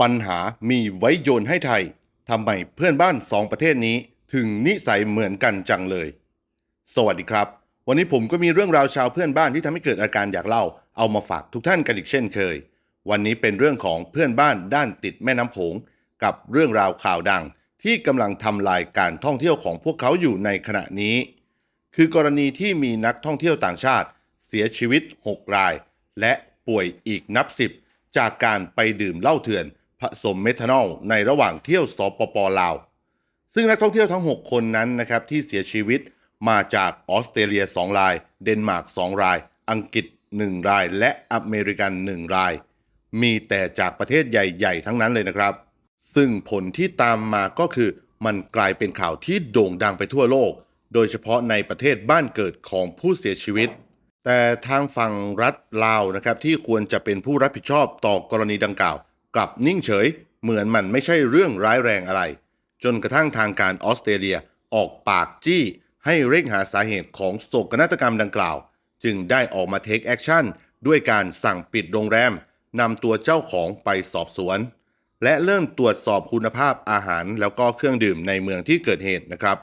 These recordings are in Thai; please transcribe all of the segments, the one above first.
ปัญหามีไว้โยนให้ไทยทำไมเพื่อนบ้านสองประเทศนี้ถึงนิสัยเหมือนกันจังเลย สวัสดีครับ วันนี้ผมก็มีเรื่องราวชาวเพื่อนบ้านที่ทำให้เกิดอาการอยากเล่า เอามาฝากทุกท่านกันอีกเช่นเคย วันนี้เป็นเรื่องของเพื่อนบ้านด้านติดแม่น้ำโขง กับเรื่องราวข่าวดัง ที่กำลังทำลายการท่องเที่ยวของพวกเขาอยู่ในขณะนี้ คือกรณีที่มีนักท่องเที่ยวต่างชาติ เสียชีวิต 6 ราย และป่วยอีกนับสิบจากการไปดื่มเหล้าเถื่อน ผสมเมทานอลในระหว่างเที่ยวสปปลาว ซึ่งนักท่องเที่ยวทั้ง 6 คนนั้นนะครับที่เสียชีวิตมาจากออสเตรเลีย 2 ราย เดนมาร์ก 2 ราย อังกฤษ 1 ราย และอเมริกัน 1 ราย มีแต่จากประเทศใหญ่ ๆ ทั้งนั้นเลยนะครับ ซึ่งผลที่ตามมาก็คือมันกลายเป็นข่าวที่โด่งดังไปทั่วโลก โดยเฉพาะในประเทศบ้านเกิดของผู้เสียชีวิต แต่ทางฝั่งรัฐลาวนะครับที่ควรจะเป็นผู้รับผิดชอบต่อกรณีดังกล่าว กลับนิ่งเฉย เหมือนมันไม่ใช่เรื่องร้ายแรงอะไร จนกระทั่งทางการออสเตรเลียออกปากจี้ ให้เร่งหาสาเหตุของโศกนาฏกรรมดังกล่าว จึงได้ออกมาเทคแอคชั่นด้วยการสั่งปิดโรงแรมนำตัวเจ้าของไปสอบสวน และเริ่มตรวจสอบคุณภาพอาหารแล้วก็เครื่องดื่มในเมืองที่เกิดเหตุนะครับ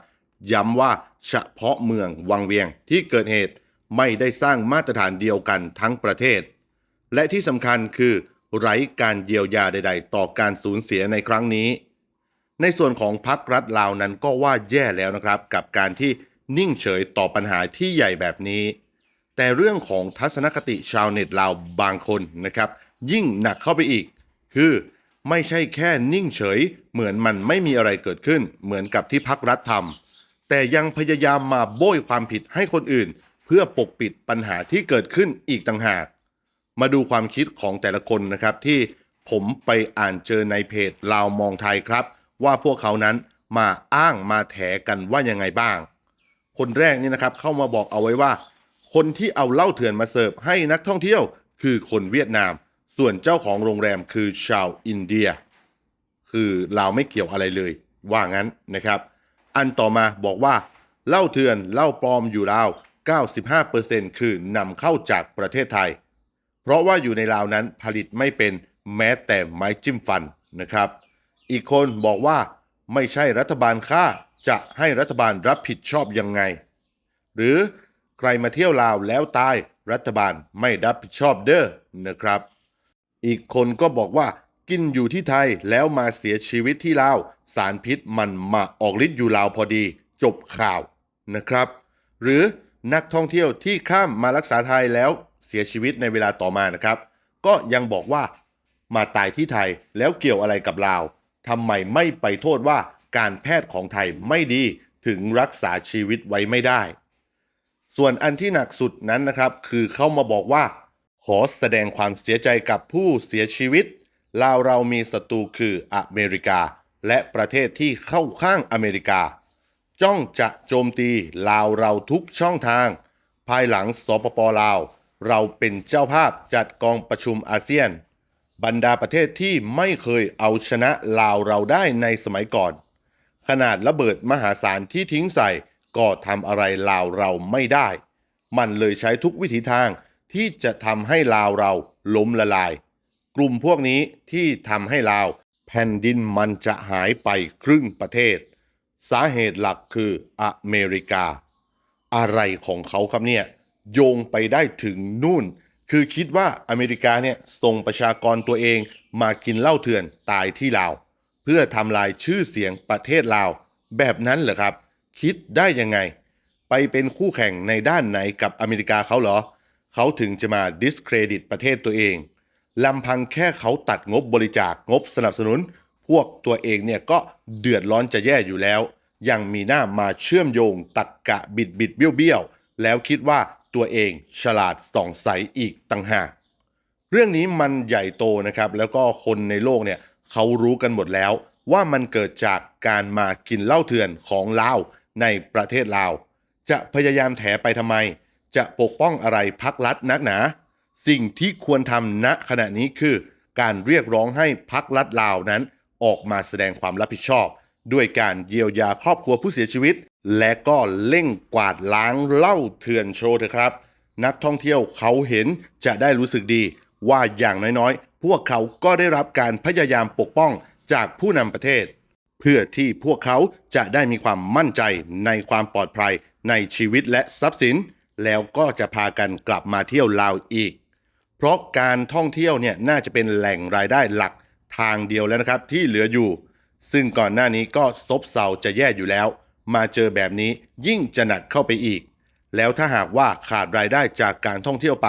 ย้ำว่าเฉพาะเมืองวังเวียงที่เกิดเหตุไม่ได้สร้างมาตรฐานเดียวกันทั้งประเทศ และที่สำคัญคือ ไร้การเยียวยาใด ๆ ต่อการสูญเสียในครั้งนี้ ในส่วนของพรรครัฐลาวนั้นก็ว่าแย่แล้วนะครับ กับการที่นิ่งเฉยต่อปัญหาที่ใหญ่แบบนี้ แต่เรื่องของทัศนคติชาวเน็ตลาวบางคนนะครับ ยิ่งหนักเข้าไปอีก คือไม่ใช่แค่นิ่งเฉย เหมือนมันไม่มีอะไรเกิดขึ้น เหมือนกับที่พรรครัฐทำแต่ยังพยายามมาโบยความผิดให้คนอื่น เพื่อปกปิดปัญหาที่เกิดขึ้นอีกต่างหาก มาดูความคิดของแต่ละคนนะครับที่ผมไปอ่านเจอในเพจลาวมองไทยครับ ว่าพวกเขานั้นมาอ้างมาแถกันว่ายังไงบ้าง คนแรกนี่นะครับเข้ามาบอกเอาไว้ว่า คนที่เอาเหล้าเถื่อนมาเสิร์ฟให้นักท่องเที่ยว คือคนเวียดนาม ส่วนเจ้าของโรงแรมคือชาวอินเดีย คือลาวไม่เกี่ยวอะไรเลย ว่างั้นนะครับ อันต่อมาบอกว่าเหล้าเถื่อนเหล้าปลอมอยู่ลาว 95%คือนำเข้าจากประเทศไทย เพราะว่าอยู่ในลาวนั้นผลิตไม่เป็นแม้แต่ไม้จิ้มฟันนะครับ อีกคนบอกว่าไม่ใช่รัฐบาลค่าจะให้รัฐบาลรับผิดชอบยังไง หรือใครมาเที่ยวลาวแล้วตายรัฐบาลไม่รับผิดชอบเด้อนะครับ อีกคนก็บอกว่ากินอยู่ที่ไทยแล้วมาเสียชีวิตที่ลาว สารพิษมันมาออกฤทธิ์อยู่ลาวพอดี จบข่าวนะครับ หรือนักท่องเที่ยวที่ข้ามมารักษาไทยแล้ว สียชีวิตในเวลาต่อมานะครับ ก็ยังบอกว่ามาตายที่ไทยแล้วเกี่ยวอะไรกับลาวทำไมไม่ไปโทษว่าการแพทย์ของไทยไม่ดีถึงรักษาชีวิตไว้ไม่ได้ ส่วนอันที่หนักสุดนั้นนะครับ คือเข้ามาบอกว่า ขอแสดงความเสียใจกับผู้เสียชีวิตลาวเรามีศัตรูคืออเมริกา และประเทศที่เข้าข้างอเมริกา จ้องจะโจมตีลาวเราทุกช่องทาง ภายหลังสปปลาว เราเป็นเจ้าภาพจัดกองประชุมอาเซียน บรรดาประเทศที่ไม่เคยเอาชนะลาวเราได้ในสมัยก่อน ขนาดระเบิดมหาศาลที่ทิ้งใส่ก็ทำอะไรลาวเราไม่ได้ มันเลยใช้ทุกวิถีทางที่จะทำให้ลาวเราล้มละลาย กลุ่มพวกนี้ที่ทำให้ลาว แผ่นดินมันจะหายไปครึ่งประเทศ สาเหตุหลักคืออเมริกา อะไรของเขาครับเนี่ย โยงไปได้ถึงนู่น คือคิดว่าอเมริกาเนี่ยส่งประชากรตัวเองมากินเหล้าเถื่อนตายที่ลาว เพื่อทำลายชื่อเสียงประเทศลาว แบบนั้นเหรอครับ คิดได้ยังไง ไปเป็นคู่แข่งในด้านไหนกับอเมริกาเขาเหรอ เขาถึงจะมาดิสเครดิตประเทศตัวเองลำพังแค่เขาตัดงบบริจาคงบสนับสนุน พวกตัวเองเนี่ยก็เดือดร้อนจะแย่อยู่แล้ว ยังมีหน้ามาเชื่อมโยงตักกะบิดบิดเบี้ยวเบี้ยวแล้วคิดว่า ตัวเองฉลาดส่องใสอีกต่างหาก เรื่องนี้มันใหญ่โตนะครับ แล้วก็คนในโลกเนี่ยเขารู้กันหมดแล้ว ว่ามันเกิดจากการมากินเหล้าเถื่อนของลาวในประเทศลาว จะพยายามแถไปทำไม จะปกป้องอะไรพักรัฐนักหนา สิ่งที่ควรทำณขณะนี้คือ การเรียกร้องให้พักรัฐลาวนั้นออกมาแสดงความรับผิดชอบ ด้วยการเยียวยาครอบครัวผู้เสียชีวิต และก็เร่งกวาดล้างเล้าเถื่อนโชว์เถอะครับ นักท่องเที่ยวเขาเห็นจะได้รู้สึกดี ว่าอย่างน้อยๆ พวกเขาก็ได้รับการพยายามปกป้องจากผู้นำประเทศ เพื่อที่พวกเขาจะได้มีความมั่นใจในความปลอดภัยในชีวิตและทรัพย์สิน แล้วก็จะพากันกลับมาเที่ยวลาวอีก เพราะการท่องเที่ยวเนี่ยน่าจะเป็นแหล่งรายได้หลักทางเดียวแล้วนะครับที่เหลืออยู่ ซึ่งก่อนหน้านี้ก็ซบเซาจะแย่อยู่แล้ว มาเจอแบบนี้ยิ่งจะหนักเข้าไปอีก แล้วถ้าหากว่าขาดรายได้จากการท่องเที่ยวไป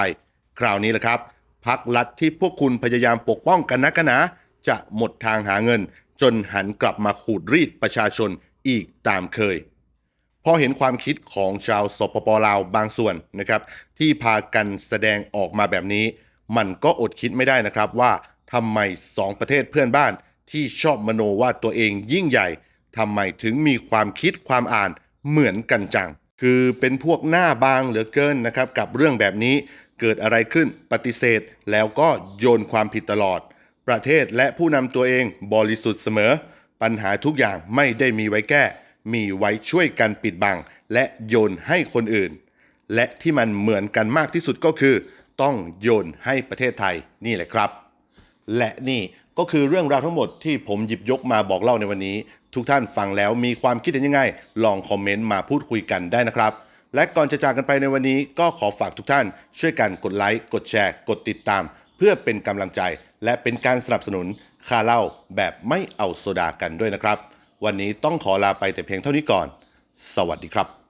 คราวนี้แหละครับพักรัฐที่พวกคุณพยายามปกป้องกันนักกันนาจะหมดทางหาเงิน จนหันกลับมาขูดรีดประชาชนอีกตามเคยพอเห็นความคิดของชาวสปปลาวบางส่วนนะครับ ที่พากันแสดงออกมาแบบนี้ มันก็อดคิดไม่ได้นะครับว่าทำไมสองประเทศเพื่อนบ้าน ที่ชอบมโนว่าตัวเองยิ่งใหญ่ทำไมถึงมีความคิดความอ่านเหมือนกันจัง คือเป็นพวกหน้าบางเหลือเกินนะครับ กับเรื่องแบบนี้เกิดอะไรขึ้นปฏิเสธแล้วก็โยนความผิดตลอด ประเทศและผู้นำตัวเองบริสุทธิ์เสมอ ปัญหาทุกอย่างไม่ได้มีไว้แก้ มีไว้ช่วยกันปิดบัง และโยนให้คนอื่น และที่มันเหมือนกันมากที่สุดก็คือ ต้องโยนให้ประเทศไทยนี่แหละครับ และนี่ ก็คือเรื่องราวทั้งหมดที่ผมหยิบยกมาบอกเล่าในวันนี้ ทุกท่านฟังแล้วมีความคิดเห็นยังไง ลองคอมเมนต์มาพูดคุยกันได้นะครับ และก่อนจะจากกันไปในวันนี้ ก็ขอฝากทุกท่าน ช่วยกันกดไลค์กดแชร์ กดติดตาม เพื่อเป็นกำลังใจ และเป็นการสนับสนุนค่าเล่าแบบไม่เอาโซดากันด้วยนะครับ วันนี้ต้องขอลาไปแต่เพียงเท่านี้ก่อน สวัสดีครับ